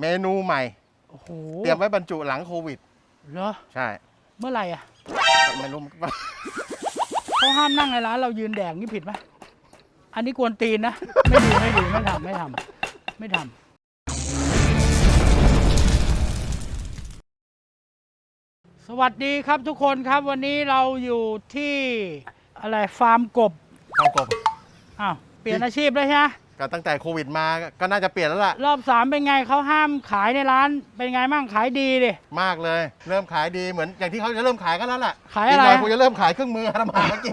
เมนูใหม่ โอ้โหเตรียมไว้บรรจุหลังโควิด เหรอ ใช่เมื่อไหร่อะไม่รู้ เขาห้ามนั่งในร้านเรายืนแดกนี่ผิดไหมอันนี้กวนตีนนะ ไม่ดีไม่ดีไม่ทำไม่ทำไม่ทำสวัสดีครับทุกคนครับวันนี้เราอยู่ที่อะไรฟาร์มกบ ข้าวกบอ้าวเปลี่ยนอาชีพแล้วใช่ไหม ก็ตั้งแต่โควิดมาก็น่าจะเปลี่ยนแล้วล่ะ รอบสามเป็นไงเขาห้ามขายในร้านเป็นไงมั่งขายดีดิ มากเลย เริ่มขายดีเหมือนอย่างที่เขาจะเริ่มขายกันแล้วล่ะขายอะไร กหน่อยกูจะเริ่มขายเครื่องมือทำอาหารกิน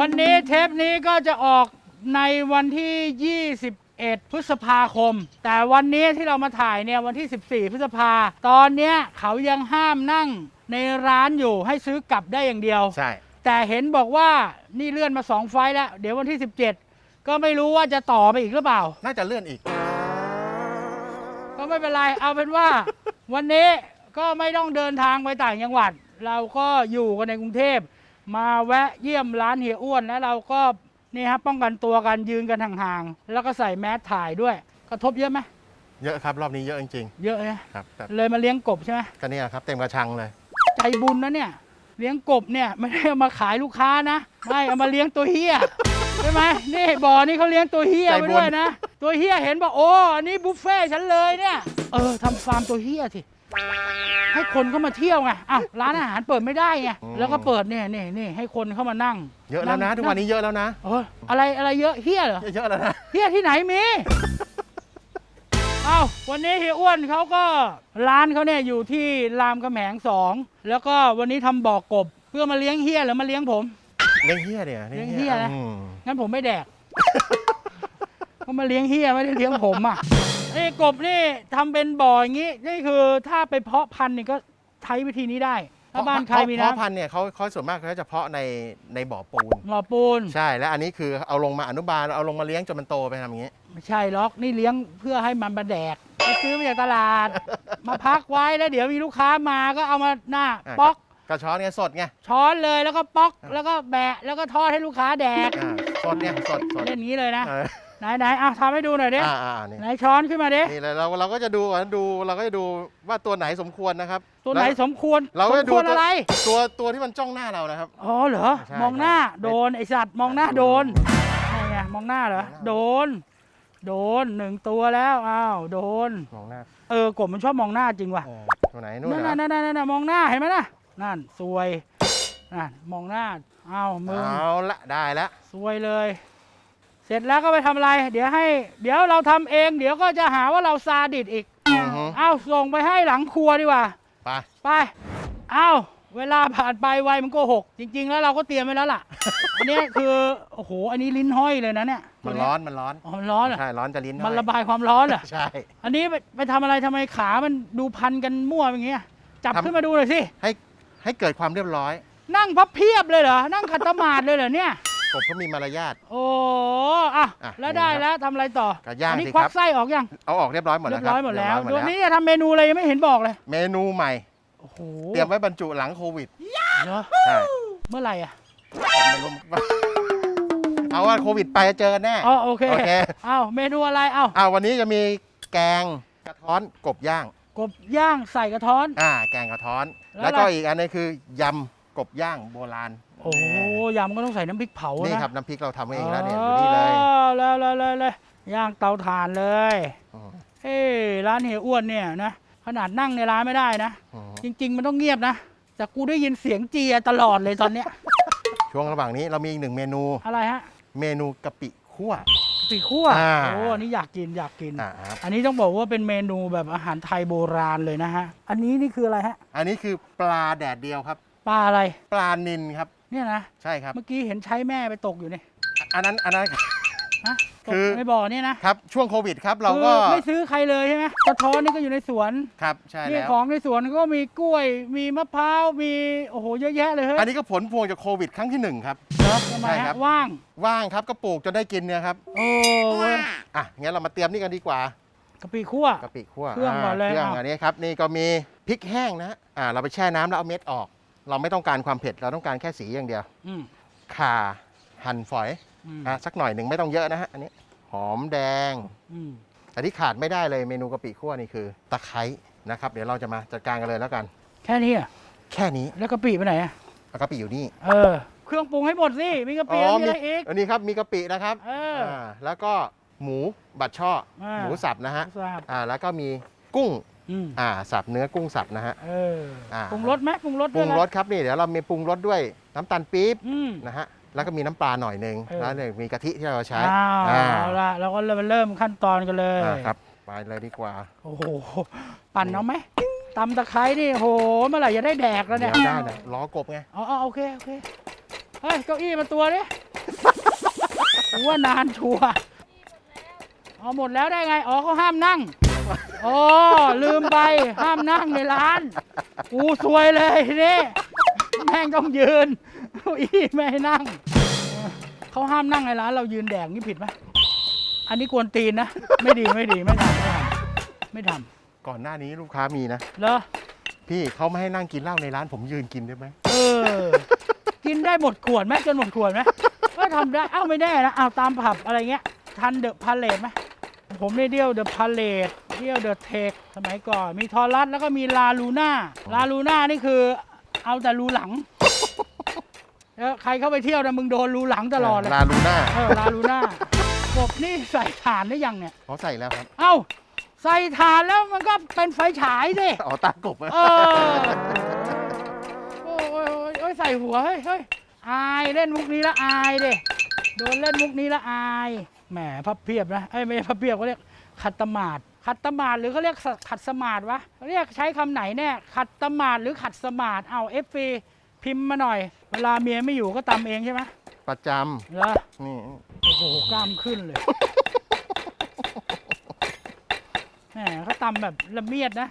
วันนี้เทปนี้ก็จะออกในวันที่ 21 พฤษภาคม แต่วันนี้ที่เรามาถ่ายเนี่ยวันที่ 14 พฤษภา ตอนเนี้ยเขายังห้ามนั่งในร้านอยู่ให้ซื้อกลับได้อย่างเดียว ใช่ แต่เห็นบอกว่านี่เลื่อนมา 2 ไฟล์แล้ว เดี๋ยววันที่17 ก็ไม่รู้ว่าจะต่อไปอีกหรือเปล่า น่าจะเลื่อนอีก ก็ไม่เป็นไร เอาเป็นว่า วันนี้ก็ไม่ต้องเดินทางไปต่างจังหวัด เราก็อยู่กันในกรุงเทพ มาแวะเยี่ยมร้านเฮียอ้วนแล้วเราก็นี่ครับป้องกันตัวกันยืนกันห่างๆ แล้วก็ใส่แมสถ่ายด้วย กระทบเยอะไหมเยอะครับรอบนี้เยอะจริงเยอะนะครับแต่เลยมาเลี้ยงกบใช่ไหมก็เนี่ยครับเต็มกระชังเลย ใจบุญนะเนี่ย เลี้ยงกบเนี่ยไม่ได้เอามาขายลูกค้านะ ไม่เอามาเลี้ยงตัวเฮีย ใช่ไหมนี่บ่อนี่เขาเลี้ยงตัวเฮียใจไปบุญด้วยนะ ตัวเฮียเห็นบอกโอ้อันนี้บุฟเฟ่ต์ฉันเลยเนี่ย เออทำฟาร์มตัวเฮียสิให้คนเข้ามาเที่ยวไงอ้าวร้านอาหารเปิดไม่ได้ไงแล้วก็เปิดเนี่ยนี่นี่ให้คนเข้ามานั่งเยอะแล้วนะ ทุกวันนี้เยอะแล้วนะ เอออะไรอะไรเยอะเฮียเหรอ เยอะแล้วนะ เฮียที่ไหนมี เอ้าวันนี้เฮียอ้วนเขาก็ร้านเขาเนี่ยอยู่ที่รามคำแหงสอง แล้วก็วันนี้ทำบ่อกบ เพื่อมาเลี้ยงเฮียหรือมาเลี้ยงผม เลี้ยงเฮียเนี่ยเลี้ยงเหี้ยนะ อืมงั้นผมไม่แดกเขามาเลี้ยงเฮียไม่ได้เลี้ยงผมอะนี่กบนี่ทำเป็นบ่ออย่างนี้ นี่คือถ้าไปเพาะพันธุ์นี่ก็ใช้วิธีนี้ได้ ถ้าบ้านใครมีเพาะน้ำพันธุ์เนี่ยเขาเขาส่วนมากเขาจะเพาะในในบ่อปูน หล่อปูน ใช่และอันนี้คือเอาลงมาอนุบาลเอาลงมาเลี้ยงจนมันโตไปทำอย่างนี้ ไม่ใช่ล็อกนี่เลี้ยงเพื่อให้มันมาแดกไปซื้อมาจากตลาด มาพักไว้แล้วเดี๋ยวมีลูกค้ามาก็เอามาหน้าอะ ป๊อก กระช้อนเนี่ยสดไงช้อนเลยแล้วก็ป๊อกแล้วก็แบะแล้วก็ทอดให้ลูกค้าแดกอ่าสดเนี่ยสดสดเล่นอย่างนี้เลยนะ เออไหนไหนอะทำให้ดูหน่อยดิอ่าอ่านี่ไหนช้อนขึ้นมาดินี่เลยเราเราก็จะดูก่อนดูเราก็จะดูว่าตัวไหนสมควรนะครับตัวไหนแล้ว สมควรเราสก็มจะดู ควรตัวอะไรตัวตัวที่มันจ้องหน้าเรานะครับ อ๋อเหรอใช่มองหน้าใช่โดนไอสัตว์มองหน้าโดนนี่ไงมองหน้าเหรอมองหน้าโดน โดนหนึ่งตัวแล้วอ้าวโดน มองหน้าเออกบมันชอบมองหน้าจริงว่ะเออตัวไหนนู่นนั่นเหรน่ะอนั่นน่ะนั่นน่ะมองหน้าเห็นไหมน่ะ นั่นสวยนั่นมองหน้าอ้าวมึงเอาละได้แล้วสวยเลย เสร็จแล้วก็ไปทำอะไร เดี๋ยวให้ เดี๋ยวเราทำเอง เดี๋ยวก็จะหาว่าเราซาดิสอีก อือฮึเอาส่งไปให้หลังครัวดีกว่า ไป ไป เอาเวลาผ่านไปไวมันโกหก จริง ๆ แล้วเราก็เตรียมไว้แล้วล่ะ อันเนี้ยคือ โอ้โห อันนี้ลิ้นห้อยเลยนะเนี่ยมันร้อนมันร้อน อ๋อมันร้อนเหรอใช่ ร้อนจะลิ้นมันห้อยระบายความร้อนเหรอ ใช่ อันนี้ไปไปทำอะไรทำไมขามันดูพันกันมั่วอย่างเงี้ย จับทำ ขึ้นมาดูหน่อยสิ ให้ ให้เกิดความเรียบร้อย นั่งพับเพียบเลยเหรอ นั่งขัดสมาธิเลยเหรอเนี่ยกบเขามีมารยาท โอ้อะอะแล้วได้นี่ครับแล้วทำอะไรต่อก็ย่างอันี้สิควัครักบ ไส้ออกยังเอาออกเรียบร้อยหมดเรีแล้ยวบครับร้อยหมดแล้วเรีดูยบร้อยหมดนี้แล้วจะทำเมนูอะไรยังไม่เห็นบอกเลย เมนูใหม่ โอ้โหเตรียมไว้บรรจุหลังโควิดเหรอใช่เมื่อไหร่อะ ไม่รู้เอาว่าโควิดไปเจอกันแน่ อ๋อโอเคโอเค เอาเมนูอะไรเอาอ่าวันนี้จะมีแกงกระท้อนกบย่าง กบย่างใส่กระท้อน อ่า แกงกระท้อน แล้วแล้วก็อะไรอีกอันนึงคือยำกบย่างโบราณโอ้โหยำก็ต้องใส่น้ำพริกเผานี่นะครับน้ำพริกเราทำเองแล้วเนี่ยอยู่นี่เลยอ๋อเลยเลยเลยเลยย่างเตาถ่านเลยอืมเฮ้ยร้านเฮียอ้วนเนี่ยนะขนาดนั่งในร้านไม่ได้นะอืมจริง ๆ มันต้องเงียบนะแต่กูได้ยินเสียงเจียตลอดเลยตอนเนี้ยช่วงระหว่างนี้เรามีอีกหนึ่งเมนูอะไรฮะเมนูกะปิคั่ว ปีคั่วอ่า โอ้อันนี้อยากกินอยากกิน อ่าครับอันนี้ต้องบอกว่าเป็นเมนูแบบอาหารไทยโบราณเลยนะฮะ อันนี้นี่คืออะไรฮะ อันนี้คือปลาแดดเดียวครับ ปลาอะไร ปลานินครับ เนี่ยนะ ใช่ครับ เมื่อกี้เห็นใช้แม่ไปตกอยู่นี่ อันนั้นอันนั้น ฮะตคืกอในบ่อเนี่ยนะครับช่วงโควิดครับเราก็คือไม่ซื้อใครเลยใช่ไหมกระท้อนนี่ก็อยู่ในสวนครับใช่นี่แล้ว ของในสวนก็มีกล้วย มีมะพร้าว มีโอ้โหเยอะแยะเลยเฮ้ยอันนี้ก็ผลพวงจากโควิดครั้งที่หนึ่งครับเหรอทำไมใช่ครัฮะบว่างว่างครับก็ปลูกจนได้กินเนี่ยครับโอ้เว้ยอะงั้นเรามาเตรียมนี่กันดีกว่ากะปิคั่ว กะปิคั่วเครื่องก่อนเลยเครื่องอะ อันนี้ครับนี่ก็มีพริกแห้งนะฮะอ่าเราไปแช่น้ำแล้วเอาเม็ดออก เราไม่ต้องการความเผ็ดเราต้องการแค่สีอย่างเดียวอืมข่าหั่นฝอย อืมอะสักหน่อยหนึ่งไม่ต้องเยอะนะฮะอันนี้หอมแดง อืมแต่ที่ขาดไม่ได้เลยเมนูกะปิคั่วนี่คือตะไคร้นะครับ เดี๋ยวเราจะมาจัดการกันเลยแล้วกัน แค่นี้อะแค่นี้แล้วกะปิไปไหนอะแล้วกะปิอยู่นี่เออ เครื่องปรุงให้หมดสิมีกะปิแล้วมีอะไรอีก อันนี้ครับมีกะปินะครับเอออ่าแล้วก็หมูบัดช่ออา หมูสับนะฮะทราบอ่าแล้วก็มีกุ้งอืมอ่าสับเนื้อกุ้งสับนะฮะ เอออ่า ปรุงรสไหมปรุงรสปรุด้วยงนะรสครับนี่เดี๋ยวเรามีปรุงรสด้วยน้ำตาลปี๊บอืมนะฮะ แล้วก็มีน้ำปลาหน่อยหนึ่งเออ แล้วเนี่ยมีกะทิที่เราใช้อ้าวอ่าเอาละเราก็เริ่มเริ่มขั้นตอนกันเลยอ่าครับไปเลยดีกว่าโอ้โหปั่นเอาไหมตำตะไคร้นี่โหเมื่อไหร่จะได้แดกแล้วเดี๋เนี่ยวยได้นะล้อกบไงอ๋ออ๋อโอเคโอเคเฮ้ยเก้าอี้มาตัวดิกูว่านานชัวร์เอาหมดแล้วได้ไงอ๋อเขาห้ามนั่งอ๋อลืมไปห้ามนั่งในร้านกูซวยเลยทีนี่ แม่งต้องยืนเก้าอี้ไม่ให้นั่ง เขาห้ามนั่งในร้านเรายืนแดกนี่ผิดไหมอันนี้กวนตีนนะ ไม่ดีไม่ดีไม่ทำไม่ทำไม่ทก่อนหน้านี้ลูกค้ามีนะำเหรอ พี่เขาไม่ให้นั่งกินเหล้าในร้านผมยืนกินได้ไหมเออ กินได้หมดขวดไหมจนหมดขวดไหมก็ทำได้ เอ้าไม่แน่นะเอาตามผับอะไรเงี้ย ทันเดอะพาเลตไหมผมได้เดียวเดอะพาเลตเดียวเดอะเทคสมัยก่อน มีทอรัสแล้วก็มีลาลูน่าลาลูน่านี่คือ เอาแต่รูหลังแล้วใครเข้าไปเที่ยวนะมึงโดนรูหลังตลอดเลยลาลูน่าเออลาลูน่ากบนี่ใส่ถ่านได้ยังเนี่ย เขาใส่แล้วครับ เอ้า ใส่ถ่านแล้วมันก็เป็นไฟฉายสิอ๋อตากบอะเออโอ้ยโอ้ยโอ้ยโอ้ยใส่หัวเฮ้ยเฮ้ยอายเล่นมุกนี้ละอายเด้โดนเล่นมุกนี้ละอายแหมพับเพียบนะไอ้ยไม่ใช่พับเพียบเขาเรียกขัดตมาด ขัดตมาดหรือเขาเรียกสขัดสมาดวะเขาเรียกใช้คำไหนแน่ขัดตมาดหรือขัดสมาดเอาเอฟซีพิมพ์มาหน่อย เวลาเมียไม่อยู่ก็ตำเองใช่ไหมประจเหรอำนี่โอ้โหกล้ามขึ้นเลยแหมเขาตำแบบละเมียดนะ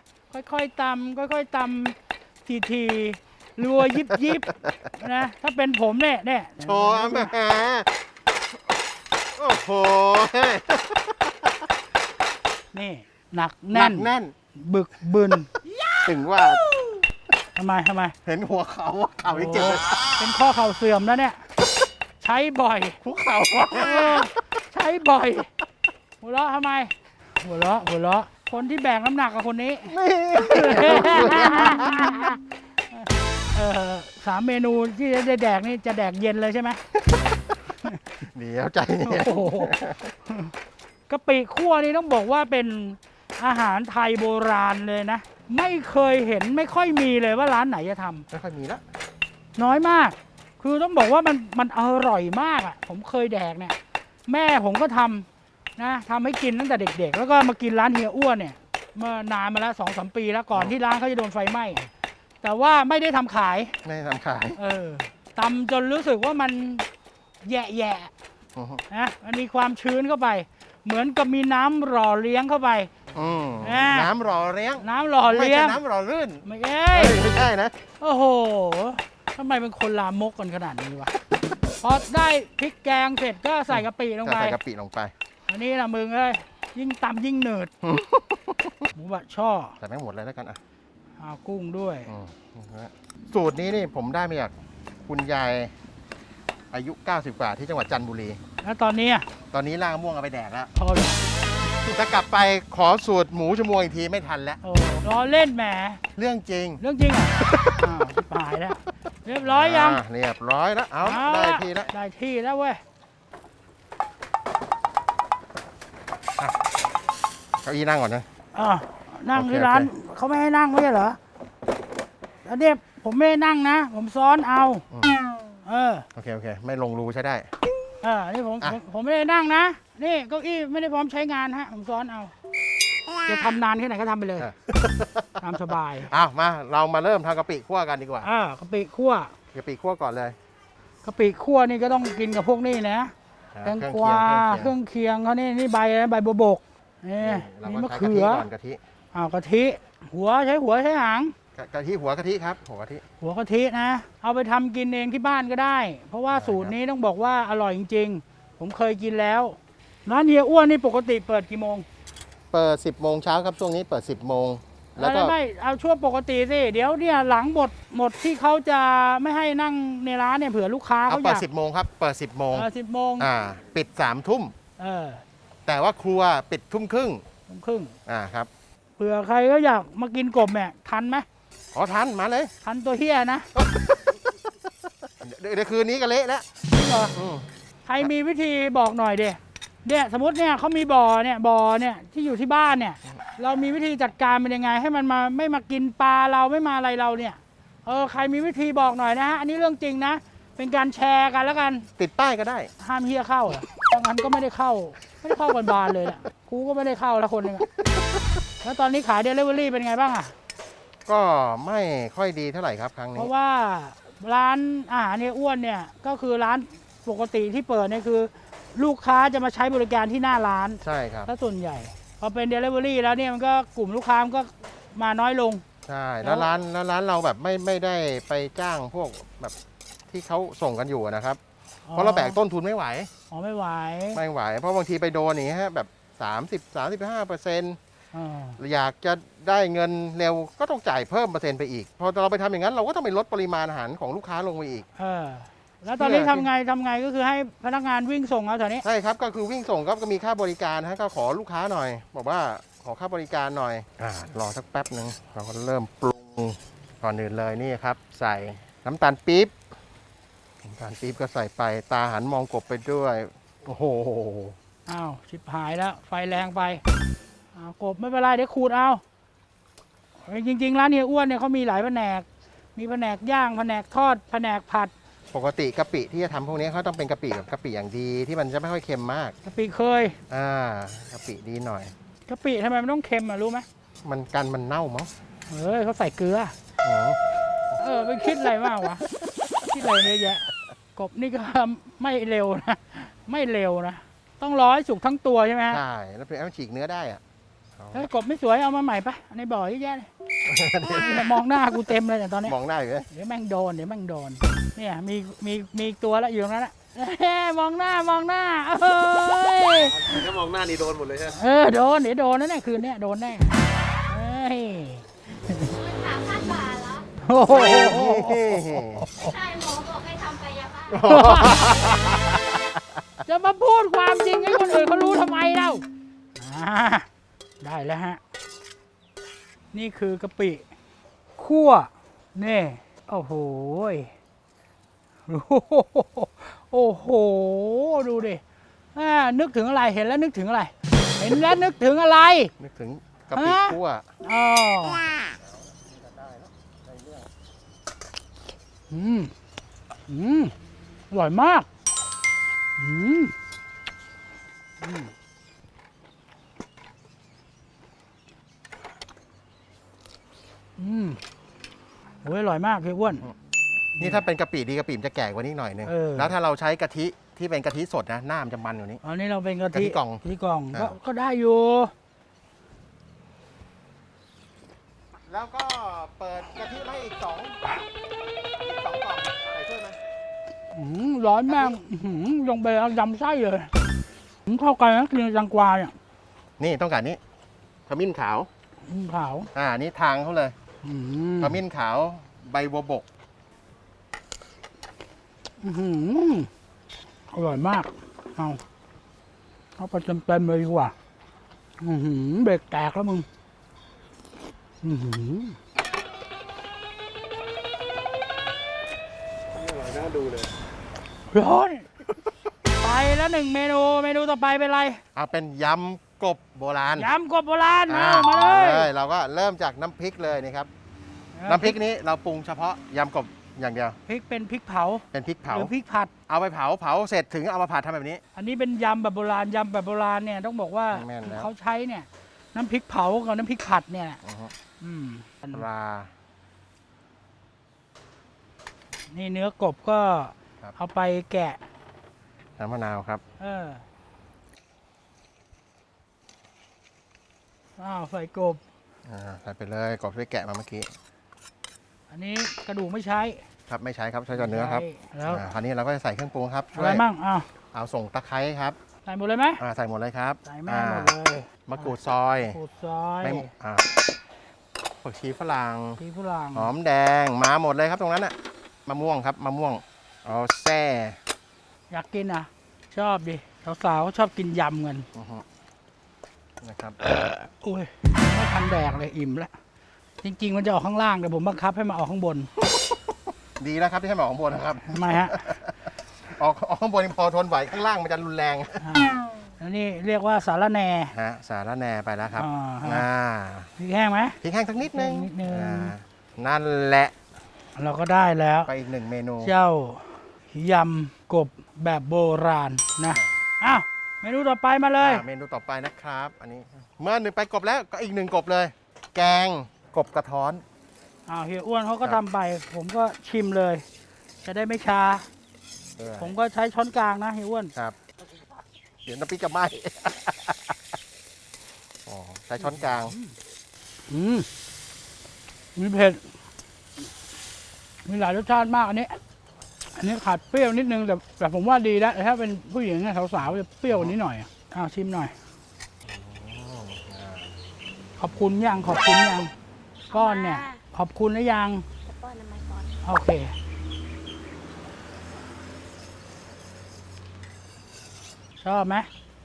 ค่อยๆตำค่อยๆตำทีๆรัวยิบยิบๆนะถ้าเป็นผมเนี่ยเนี่ยโชว์อาแหมาโอ้โห นี่หนักหนัแน่กนแน่น บึกบึนถึงว่าทำไมทำไม เห็นหัวเขาเข่าที่เจ็บโอ้เป็นข้อเข่าเสื่อมแล้วเนี่ย ใช้บ่อยคุกเข่าเออใช้บ่อย หัวเราะทำไม หัวเราะหัวเราะคนที่แบกน้ำหนักกับคนนี้นี่เออสามเมนูที่จะได้แดกนี่จะแดกเย็นเลยใช่ไหมเดี๋ยวใจเนี่ย โอ้โห กะปิคั่วนี่ต้องบอกว่าเป็นอาหารไทยโบราณเลยนะ ไม่เคยเห็นไม่ค่อยมีเลยว่าร้านไหนจะทำไม่ค่อยมีละน้อยมาก คือต้องบอกว่ามันมันอร่อยมากอะ ผมเคยแดกเนี่ย แม่ผมก็ทำนะทำให้กินตั้งแต่เด็ก ๆ แล้วก็มากินร้านเฮียอ้วนเนี่ยเมื่อนานมาแล้วสองสามปีแล้วก่อนที่ร้านเขาจะโดนไฟไหม้แต่ว่าไม่ได้ทำขาย ไม่ได้ทำขายเออตำจนรู้สึกว่ามันแย่แย่อือฮึๆนะมันมีความชื้นเข้าไป เหมือนกับมีน้ำหล่อเลี้ยงเข้าไป อืมอ่า น้ำหล่อเลี้ยงน้ำหล่อไม่เลี้ยใช่งน้ำหล่อลื่นไม่เอ้ยเฮ้ยไม่ใช่นะ โอ้โหทำไมเป็นคนลามกกันขนาดนี้วะ พอได้พริกแกงเสร็จก็ใส่กะปิลงก็ไป ใส่กะปิลงไป อันนี้นะมึงเอ้ยยิ่งตำยิ่งหนืดหมูบะช่อใส่แม่งหมดเลยแล้วกันอะเอากุ้งด้วย อืมนะฮะสูตรนี้นี่ผมได้มาจากคุณยาย อายุ 90 กว่าที่จังหวัดจันทบุรี แล้วตอนนี้อะตอนนี้ล่างม่วงเอาไปแดกแล้วพอเลยถ้ากลับไปขอสูตรหมูชมวงอีกทีไม่ทันแล้ว โอ้รอเล่นแหม เรื่องจริงเรื่องจริงอะ อ้าวชิบหายแล้ว เรียบร้อยยังาเรียบร้อยแล้ว เอาเอาได้ละทีแล้วได้ที่แล้วเว้ย เก้าอี้นั่งก่อนนะ อะนั่งโอเคที่ร้านโอเคเขาไม่ให้นั่งไม่ใช่เหรอ แล้วเนี่ยผมไม่ได้นั่งนะ ผมซ้อนเอา เออโอเคโอเค ไม่ลงรูใช้ได้เออนี่ผมอะ ผมผมไม่ได้นั่งนะ นี่เก้าอี้ไม่ได้พร้อมใช้งานฮะ ผมซ้อนเอา จะทำนานแค่ไหนก็ทำไปเลยเออตามสบายอ้าวมาเรามาเริ่มทำกะปิคั่วกันดีกว่าอ่ากะปิคั่วกะปิคั่วก่อนเลยกะปิคั่วนี่ก็ต้องกินกับพวกนี้นะอ่าแตงเครื่องกวาเคียงเครื่องเคียงเขานี่นี่ใบอะไรใบบัวบกนี่เรานี่ก็มะใช้กะเขืทิอก่อนกะทิอ้าวกะทิ หัวใช้หัวใช้หาง กะกะทิหัวกะทิครับ หัวกะทิ หัวกะทินะ เอาไปทำกินเองที่บ้านก็ได้ เพราะว่าได้ครับ สูตรนี้ต้องบอกว่าอร่อยจริงๆ ผมเคยกินแล้ว ร้านเฮียอ้วนนี่ปกติเปิดกี่โมงเปิด 10โมงเช้าครับช่วงนี้เปิด 10โมงแล้วก็ไม่ไม่เอาช่วงปกติสิเดี๋ยวเนี่ยหลังหมดหมดที่เขาจะไม่ให้นั่งในร้านเนี่ยเผื่อลูกค้าเอาเขาอเปิด ยาก10โมงครับ เปิด 10โมงเออสิบโมงอ่าปิด3ทุ่ม เออแต่ว่าครัวปิดทุ่มครึ่ง ทุ่มครึ่งอ่าครับ เผื่อใครก็อยากมากินกบเนี่ยทันไหม ขอทันมาเลย ทันตัวเฮียนะเดี๋ยวเดี๋ยวคืนนี้ก็เละแล้วจริงเหรออืมใครมีวิธีบอกหน่อยเดียเนี่ยสมมติเนี่ยเขามีบ่อเนี่ยบ่อเนี่ยที่อยู่ที่บ้านเนี่ย เรามีวิธีจัดการเป็นยังไง ให้มันมาไม่มากินปลาเราไม่มาอะไรเราเนี่ยเออใครมีวิธีบอกหน่อยนะฮะอันนี้เรื่องจริงนะ เป็นการแชร์กันแล้วกัน ติดป้ายก็ได้ ห้ามเฮียเข้าเหรอดังนั้นก็ไม่ได้เข้า ไม่ได้เข้ากันบานเลยแหละกูก็ไม่ได้เข้าแล้วคนหนึ่งอะแล้วตอนนี้ขายเดลิเวอรี่เป็นไงบ้างอะ ก็ไม่ค่อยดีเท่าไหร่ครับครั้งเพนี้ ราะว่าร้านอาหารเนี่ยอ้วนเนี่ยก็คือร้านปกติที่เปิดเนี่ยคือ ลูกค้าจะมาใช้บริการที่หน้าร้านใช่ครับ ถ้าส่วนใหญ่ พอเป็นเดลิเวอรี่แล้วเนี่ยมันก็กลุ่มลูกค้ามันก็มาน้อยลง ใช่ แล้แล้ววร้านแล้วร้านเราแบบไม่ไม่ได้ไปจ้างพวกแบบที่เขาส่งกันอยู่นะครับ เพราะเราแบกต้นทุนไม่ไหว อ๋อไม่ไหว ไม่ไหว เพราะบางทีไปโดนอย่างนี้ฮะแบบ 30 35เปอร์เซ็นต์ อ่าอยากจะได้เงินเร็วก็ต้องจ่ายเพิ่มเปอร์เซ็นต์ไปอีก พอเราไปทำอย่างนั้นเราก็ต้องไปลดปริมาณอาหารของลูกค้าลงไปอีกเออแล้วตอนนี้ทำไงทำไงก็คือให้พนักงานวิ่งส่งเอาแถวนี้ใช่ครับก็คือวิ่งส่งก็มีค่าบริการฮะก็ขอลูกค้าหน่อย บอกว่าขอค่าบริการหน่อยอ่ารอสักแป๊บหนึ่งเราก็เริ่มปรุงก่อนอื่นเลยนี่ครับ ใส่น้ำตาลปี๊บน้ำตาลปี๊บก็ใส่ไปตาหันมองกบไปด้วย โอ้โหอ้าวชิบหายแล้ว ไฟแรงไป อ้าวกบไม่เป็นไรเดี๋ยวขูดเอาจริงๆร้านเฮียอ้วนเนี่ยเขามีหลายแผนก มีแผนกย่างแผนกทอดแผนกผัดปกติกะปิที่จะทำพวกนี้เขาต้องเป็นกะปิแบบกะปิอย่างดีที่มันจะไม่ค่อยเค็มมาก กะปิเคยอ่ากะปิดีหน่อย กะปิทำไมมันต้องเค็มอะรู้ไหมมันกันมันเน่ามั้งเฮ้ยเขาใส่เกลือ อ๋อเออไปคิดอะไรมากวะ คิดอะไรเยอะแยะ กบนี่ก็ ไม่เร็วนะ ไม่เร็วนะ ต้องรอให้สุกทั้งตัวใช่ไหมฮะ ใช่แล้วเป็นมันฉีกเนื้อได้อะ เอาเฮ้ยกบไม่สวยเอามาใหม่ปะในบ่อเยอะแยะเลยเนี่ยมองหน้ากูเต็มเลยเนี่ยตอนเนี้ยมองได้เลยเดี๋ยวแม่งโดนเดี๋ยวแม่งโดนเนี่ยมีมีมีอีกตัวแล้วอยู่ตรงนั้นอะเฮ้ยมองหน้ามองหน้าเอ้ย ถ้ามองหน้านี่โดนหมดเลยใช่ไหมเออโดนเดี๋ยวโดนนะเนี่ยคืนเนี้ยโดนแน่เฮ้ยสามพันบาทเหรอโอ้โหใช่หมอบอกให้ทำกายภาพจะมาพูดความจริงให้คนอื่นเขารู้ทำไมเล่าอ่า ได้แล้วฮะ นี่คือกะปิคั่วนี่โอ้โหยโอ้โห ดูดิอ่านึกถึงอะไรเห็นแล้วนึกถึงอะไร เห็นแล้วนึกถึงอะไร นึกถึงกะปิฮะคั่วอ๋ออืม อืม อร่อยมาก อืม อืม อืมโอ้ยอร่อยมากพี่อ้วน นี่ถ้าเป็นกะปิดีกะปิมันจะแก่กว่านี้หน่อยนึงเออ แล้วถ้าเราใช้กะทิที่เป็นกะทิสดนะหน้ามันจะมันกว่านี้ อันนี้เราเป็นกะกะทิทิกล่องกะทิกล่องก็อ่า ก็ได้อยู่แล้วก็เปิดกะทิให้อีกสองอีกสองกล่องใส่ช่วยไหมอืมร้อนมากอื้อหือลงไปเอายำไส้เลยอืมเข้ากันนะกินจังกวาเนี่ยนี่ต้องการนี้ขมิ้นขาว อืมขาว อ่านี่ทางเขาเลย อืมขมิ้นขาวใบบัวบก อื้อหืออร่อยมาก เอาเอาไปเต็มๆเลยดีกว่า อือหือเบรกแตกแล้วมึง อือหือน่าดูเลยร้อน ไปแล้วหนึ่งเมนู เมนูต่อไปเป็นอะไร เอาเป็นยำ กบโบราณยำกบโบราณอ่าเอามาเลย เราก็เริ่มจากน้ำพริกเลยนี่ครับ น้ำพริกนี้เราปรุงเฉพาะยำกบอย่างเดียว พริกเป็นพริกเผาเป็นพริกหเผารือพริกผัด เอาไปเผาเผาเสร็จถึงเอามาผัดทำแบบนี้ อันนี้เป็นยำแบบโบราณยำแบบโบราณเนี่ยต้องบอกว่าแม่นแล้ว เขาใช้เนี่ยน้ำพริกเผากับน้ำพริกผัดเนี่ยอือฮึอืมปลา นี่เนื้อกบก็ครับ เอาไปแกะน้ำมะนาวครับ เออ อ้าวใส่กบ อ่าใส่ไปเลยกบที่แกะมาเมื่อกี้อันนี้กระดูกไม่ใช้ ครับไม่ใช้ครับใช้แต่เนื้อครับใช่แล้ว อ่าคราวนี้เราก็จะใส่เครื่องปรุงครับอะช่วไรยมั่งอ้าวเอาส่งตะไคร้ครับใส่หมดเลยไหมอ่าใส่หมดเลยครับใส่แม่อ่าหมดเลยมะกรูดซอยขูดซอยไม่อ่าผักชีฝรั่ง พริกฝรั่งหอมแดงมาหมดเลยครับตรงนั้นอะมะม่วงครับมะม่วงเอาแซ่อยากกินอะ ชอบดิสาวๆเขาชอบกินยำกันอือฮึ นะครับอุ้ยไม่ทันแดกเลยอิ่มแล้วจริง ๆ มันจะออกข้างล่างแต่ผมบังคับให้มาออกข้างบน ดีแล้วครับที่ให้มาออกข้างบนนะครับทำไมฮะ ออกออกข้างบนยังพอทนไหวข้างล่างมันจะรุนแรงอ่าแล้วนี่เรียกว่าสารแหน ฮะสารแหนไปแล้วครับอ่าฮะ อ่าพริกแห้งไหม พริกแห้งสักนิดนึงนิดนึง อ่านั่นแหละเราก็ได้แล้ว ไปอีกหนึ่งเมนู เจ้ายำกบแบบโบราณนะ อ้าว เมนูต่อไปมาเลย อ่าเมนูต่อไปนะครับ อันนี้ เมื่อหนึ่งไปกบแล้วก็อีกหนึ่งกบเลย แกงกบกระท้อน อ้าวเฮียอ้วนเขาก็ครัทำบ ไป ผมก็ชิมเลย จะได้ไม่ช้าด้วยผมก็ใช้ช้อนกลางนะเฮียอ้วน ครับเดี๋ยวน้ำพริกกับไหมอ๋อใช้ช้อนกลาง อืมมีเผ็ด มีหลายรสชาติมากอันนี้ อันนี้ขาดเปรี้ยวนิดนึงแต่แต่ผมว่าดีแล้วแต่ถ้าเป็นผู้หญิงเนี่ยสาวๆจะเปรี้ยวกว่านี้หน่อยอ้าวชิมหน่อย ขอบคุณยังขอบคุณยังก้อนเนี่ย ขอบคุณนะยังจะป้อนน้ำมันก่อนโอเค ชอบไหม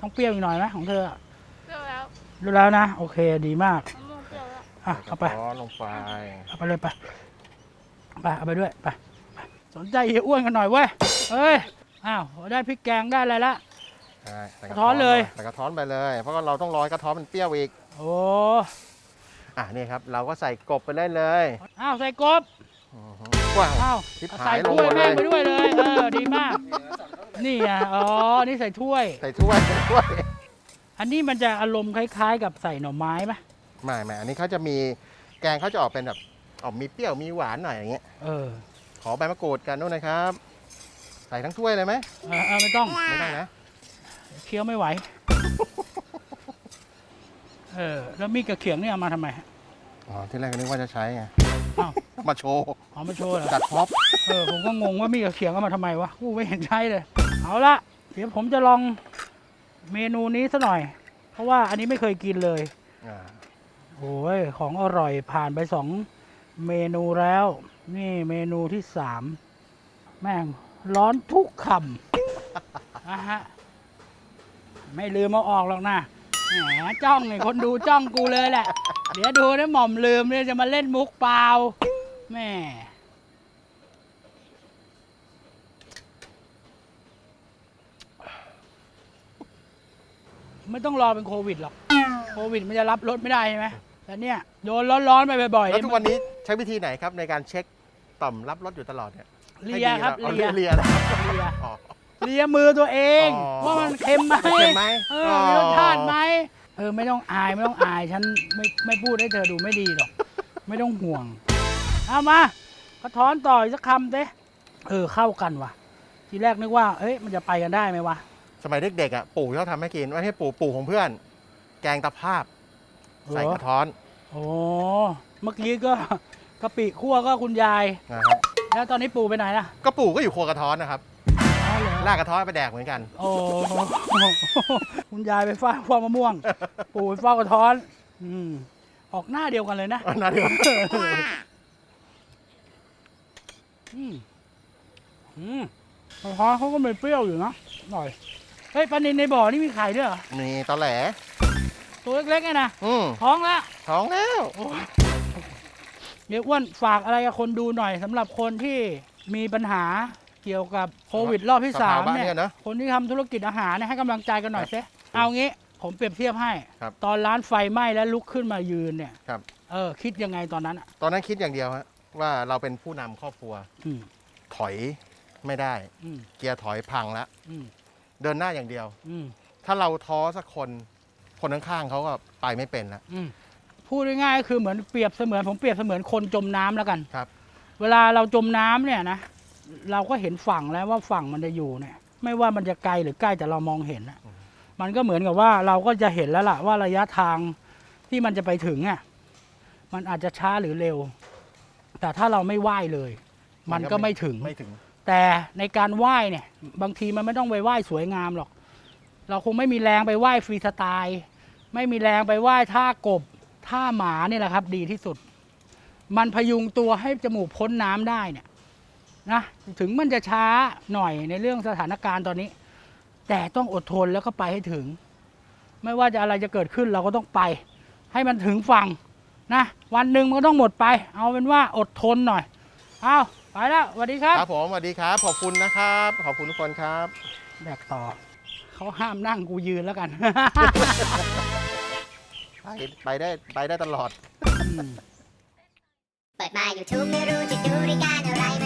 ต้องเปรี้ยวอีกหน่อยไหมของเธออะเปรี้ยวแล้วรู้แล้วนะ โอเคดีมากมะม่วงเปรี้ยวแล้วอะใส่กเอาระไปท้อนลงไป เอาไปเลยไป ไป เอาไปด้วย ไปไป สนใจเฮียอ้วนกันหน่อยเว้ยเอ้ยอ้าวได้พริกแกงได้อะไรละ ใช่ใส่กระท้อนเลย ใส่กระท้อนไปเลย เพราะว่าเราต้องรอยกระท้อนมันเปรี้ยวอีก โอ้อะนี่ครับ เราก็ใส่กบไปเลยเลยอ้าวใส่กบอื้อหือว้าวอ้าวชิบเอาหาใส่ยลงถ้วยหมดเลแม่งย ไปด้วยเลยเออดีมาก นี่อะอ๋อนี่ใส่ถ้วย ใส่ถ้วยใส่ถ้วยอันนี้มันจะอารมณ์คล้าย ๆ กับใส่หน่อไม้ไหมไม่ไม่อันนี้เขาจะมีแกงเขาจะออกเป็นแบบออกมีเปรี้ยวมีหวานหน่อยอย่างเงี้ย เออข อใบมะกรูดกันนู่นนะครับ ใส่ทั้งถ้วยเลยไหมเออเออไม่ต้องไม่ต้องนะ เคี้ยวไม่ไหว เออแล้วมีดกับเขียงนี่เอามาทำไมฮะอ๋อ ที่แรกก็นึกว่าจะใช้ไงอ้าวมาโชว์เอามาโชว์เหรอ จัดพ็อปเออผมก็งงว่ามีดกับเขียงเอามาทำไมวะกูไม่เห็นใช้เลย เอาละเดี๋ยวผมจะลองเมนูนี้ซะหน่อย เพราะว่าอันนี้ไม่เคยกินเลย อ่าโอ้ย ของอร่อยผ่านไปสองเมนูแล้ว นี่เมนูที่สามแม่งร้อนทุกคำนะฮะไม่ลืมเอาออกหรอกนะแหมจ้องเนี่ยคนดูจ้องกูเลยแหละ เดี๋ยวดูนะหม่อมลืมเนี่ยจะมาเล่นมุกเปล่าแม่ไม่ต้องรอเป็นโควิดหรอก โควิดมันจะรับรถไม่ได้ใช่ไหมแต่เนี่ยโดนร้อนๆไปบ่อยๆแล้วทุกวันนี้ใช้วิธีไหนครับในการเช็ค ต่อมรับรสอยู่ตลอดเนี่ยเลียครับให้ดีเลียนะเอาเลียนะเลีย อ๋อ เลียมือตัวเองอ๋อว่ามันเค็มไหมเค็มไหมเออมีรสชาติไหมเออไม่ต้องอายไม่ต้องอายฉันไม่ไม่พูดให้เธอดูไม่ดีหรอก ไม่ต้องห่วงเอามากระท้อนต่อยสักคำเต้เออเข้ากันว่ะ ทีแรกนึกว่าเอ้ยมันจะไปกันได้ไหมวะสมัยเด็กๆอะปู่เขาทำให้กินไม่ให้ปู่ปู่ของเพื่อน แกงตะภาพ ใส่กระท้อน โอ้เมื่อกี้ก็ กะปิคั่วก็คุณยาย นะครับแล้วตอนนี้ปู่ไปไหนล่ะก็ปู่ก็อยู่ครัวกระท้อนนะครับอ๋อเหรอลากกระท้อนไปแดกเหมือนกัน โอ้คุณยายไปเฝ้าเฝ้ามะม่วง ปู่ไปเฝ้ากระท้อน อืม ออกหน้าเดียวกันเลยนะอันนั้นเดียวอืมอืมกระท้อนเขาก็ไม่เปรี้ยวอยู่นะ หน่อย เฮ้ยปลานินในบ่อนี่มีไข่ด้วยเหรอมีตอแหลตัวเล็กๆไงนะ อืมท้องละท้องแล้ว เดี๋ยวอ้วนฝากอะไรกับคนดูหน่อยสำหรับคนที่มีปัญหาเกี่ยวกับโควิดรอบที่สามภวะเนี่ยเนี่ยนะคนที่ทำธุรกิจอาหารเนี่ยให้กำลังใจกันหน่อยเซเอางี้ผมเปรียบเทียบให้ ครับตอนร้านไฟไหม้แล้วลุกขึ้นมายืนเนี่ยครับ เออคิดยังไงตอนนั้นอะตอนนั้นคิดอย่างเดียวฮะว่าเราเป็นผู้นำครอบครัวอืมถอยไม่ได้ อืมเกียร์ถอยพังแล้วอืมเดินหน้าอย่างเดียว อืมถ้าเราท้อสักคนคนข้างๆเขาก็ไปไม่เป็นแล้วอืม พูดง่ายๆก็คือเหมือนเปรียบเสมือนผมเปรียบเสมือนคนจมน้ำแล้วกันครับ เวลาเราจมน้ำเนี่ยนะเราก็เห็นฝั่งแล้วว่าฝั่งมันจะอยู่เนี่ย ไม่ว่ามันจะไกลหรือใกล้แต่เรามองเห็นอะมันก็เหมือนกับว่าเราก็จะเห็นแล้วล่ะว่าระยะทางที่มันจะไปถึงอะมันอาจจะช้าหรือเร็ว แต่ถ้าเราไม่ว่ายเลย มันก็ไม่ถึง ไม่ถึง แต่ในการไหว้เนี่ย บางทีมันไม่ต้องไปไหว้สวยงามหรอก เราคงไม่มีแรงไปไหว้ฟรีสไตล์ ไม่มีแรงไปไหว้ท่ากบ ท่าหมานี่แหละครับดีที่สุด มันพยุงตัวให้จมูกพ้นน้ำได้เนี่ยนะถึงมันจะช้าหน่อยในเรื่องสถานการณ์ตอนนี้ แต่ต้องอดทนแล้วก็ไปให้ถึง ไม่ว่าจะอะไรจะเกิดขึ้นเราก็ต้องไป ให้มันถึงฝั่งนะวันหนึ่งมันก็ต้องหมดไป เอาเป็นว่าอดทนหน่อยเอาไปแล้วสวัสดีครับครับผมสวัสดีครับ ขอบคุณนะครับ ขอบคุณทุกคนครับแบกต่อเขาห้ามนั่งกูยืนแล้วกัน ไปไปได้ไปได้ตลอด เปิดมา YouTube ไม่รู้จะดูรายการอะไรไม่